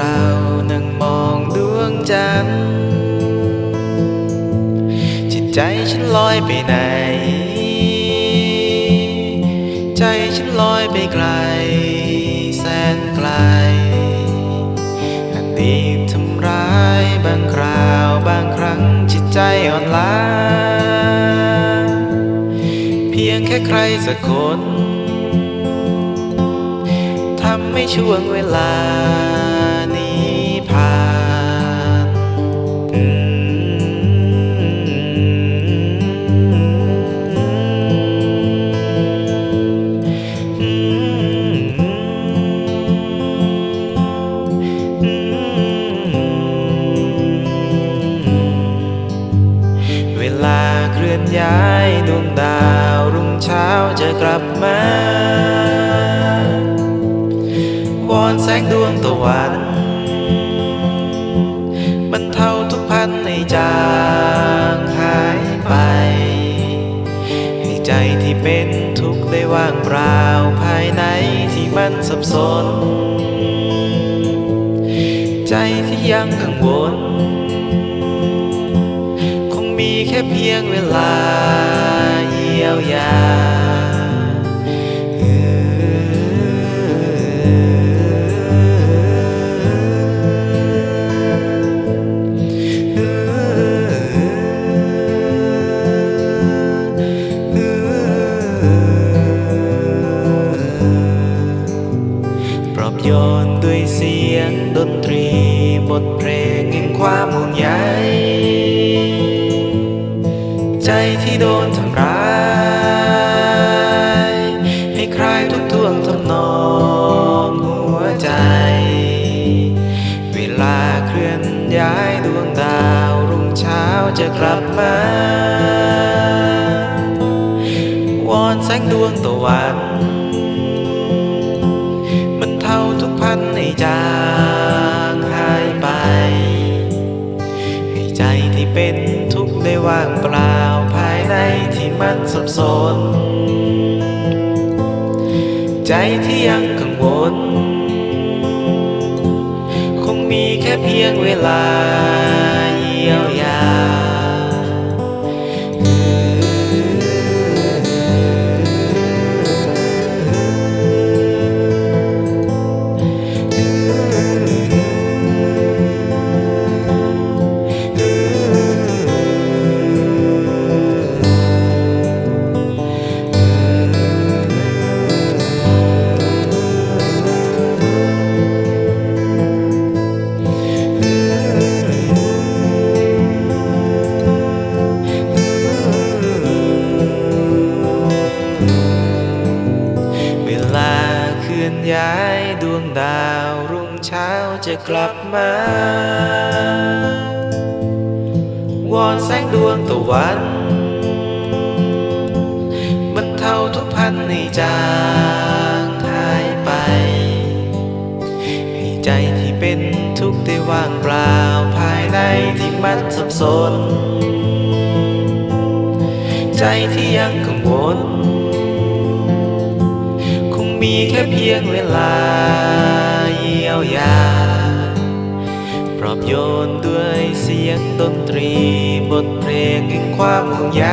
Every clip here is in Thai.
เานั่งมองดวงจันทร์ จิตใจฉันลอยไปไหน ใจฉันลอยไปไกล แสนไกลอดีตทำร้ายบางคราวบางครั้งจิตใจอ่อนล้า เพียงแค่ใครสักคนทำให้ช่วงเวลา เวลาเคลื่อนย้ายดวงดาวรุ่งเช้าจะกลับมาวอนแสงดวงตะวันบรรเทาทุกพันในจางหายไป ให้ใจที่เป็นทุกข์ได้ว่างเปล่าภายในที่มันสับสน ใจที่ยังกังวล แค่เพียงเวลาเยียวยาเอปลอบโยนด้วยเสียงดนตรีบทเพลงแห่งความห่วงใย ใจที่โดนทำร้าย ให้คลายทุกท่วงทำนองหัวใจ เวลาเคลื่อนย้ายดวงดาวรุ่งเช้าจะกลับมาวอนแสงดวงตะวันบรรเท่าทุกพันในจางหายไป ให้ใจที่เป็นทุกข์ได้ว่างเปล่า มันสับสน ใจที่ยังกังวล คงมีแค่เพียงเวลา ลื่อนย้ายดวงดาวรุ่งเช้าจะกลับมาวอนแสงดวงตะวันบรรเทาทุกพันในจางหายไป ให้ใจที่เป็นทุกข์ได้ว่างเปล่าภายในที่มันสับสน ใจที่ยังกังวล มีแค่เพียงเวลาเยียวยา ปลอบโยนด้วยเสียงดนตรีบทเพลงแห่งความห่วงใย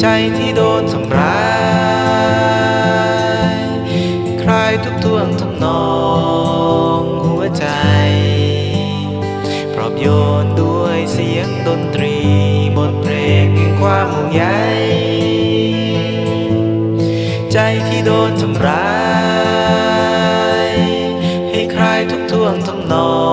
ใจที่โดนทำร้าย ใจที่โดนทำร้าย ให้ใครทุกท่วงทำนอง